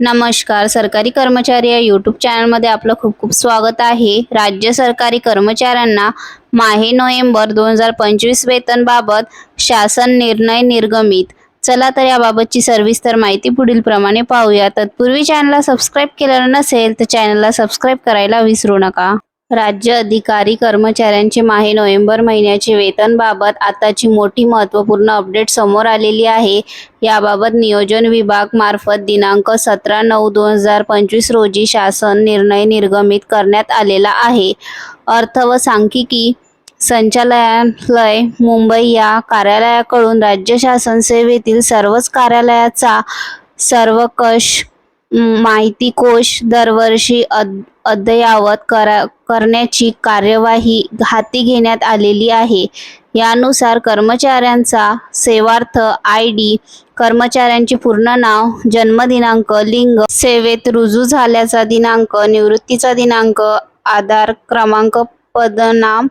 नमस्कार सरकारी कर्मचारी या यूट्यूब चॅनलमध्ये आपलं खूप खूप स्वागत आहे. राज्य सरकारी कर्मचाऱ्यांना माहे नोव्हेंबर दोन हजार पंचवीस वेतनबाबत शासन निर्णय निर्गमित. चला तर याबाबतची सविस्तर माहिती पुढील प्रमाणे पाहूया. तत्पूर्वी चॅनलला सबस्क्राईब केलेलं नसेल तर चॅनलला सबस्क्राईब करायला विसरू नका. राज्य अधिकारी कर्मचाऱ्यांचे माहे नोव्हेंबर महिन्याचे वेतनबाबत आताची मोठी महत्त्वपूर्ण अपडेट समोर आलेली आहे. याबाबत नियोजन विभाग मार्फत दिनांक सतरा नऊ दोन हजार पंचवीस रोजी शासन निर्णय निर्गमित करण्यात आलेला आहे. अर्थ व सांख्यिकी संचालनालय मुंबई या कार्यालयाकडून राज्य शासन सेवेतील सर्वच कार्यालयाचा सर्वकष माहिती कोश दरवर्षी अद अद्ययावत करा करण्याची कार्यवाही हाती घेण्यात आलेली आहे. यानुसार कर्मचाऱ्यांचा सेवार्थ आय डी कर्मचाऱ्यांचे पूर्ण नाव जन्मदिनांक लिंग सेवेत रुजू झाल्याचा दिनांक निवृत्तीचा दिनांक आधार क्रमांक पदनाम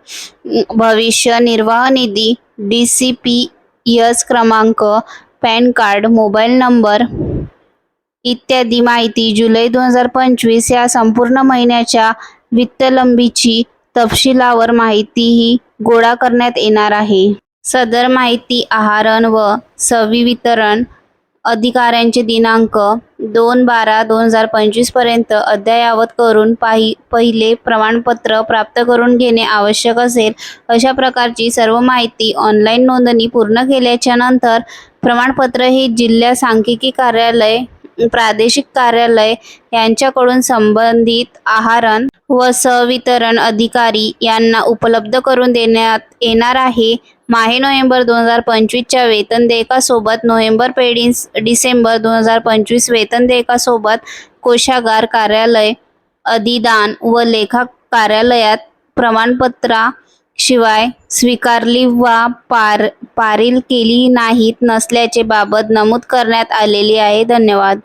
भविष्य निर्वाह निधी डी सी पी यस क्रमांक पॅन कार्ड मोबाईल नंबर इत्यादी माहिती जुलै दोन हजार पंचवीस या संपूर्ण महिन्याच्या वित्तलंबीची तपशिलावर माहितीही गोळा करण्यात येणार आहे. सदर माहिती आहारण व सविवितरण अधिकाऱ्यांचे दिनांक दोन बारा दोन हजार पंचवीसपर्यंत अद्ययावत करून पाहि पहिले प्रमाणपत्र प्राप्त करून घेणे आवश्यक असेल अशा प्रकारची सर्व माहिती ऑनलाईन नोंदणी पूर्ण केल्याच्यानंतर प्रमाणपत्र हे जिल्हा सांख्यिकी कार्यालय प्रादेशिक कार्यालय यांच्याकडून संबंधित आहारण व सवितरण अधिकारी यांना उपलब्ध करून देण्यात येणार आहे. माहे नोव्हेंबर दोन हजार पंचवीसच्या वेतन देयकासोबत नोव्हेंबर पेडिन्स डिसेंबर दोन हजार पंचवीस वेतन देयकासोबत कोशागार कार्यालय अधिदान व लेखा कार्यालयात प्रमाणपत्रा शिवाय स्वीकारली वा पार पारील केली नाहीत नसल्याचे बाबत नमूद करण्यात आलेली आहे. धन्यवाद.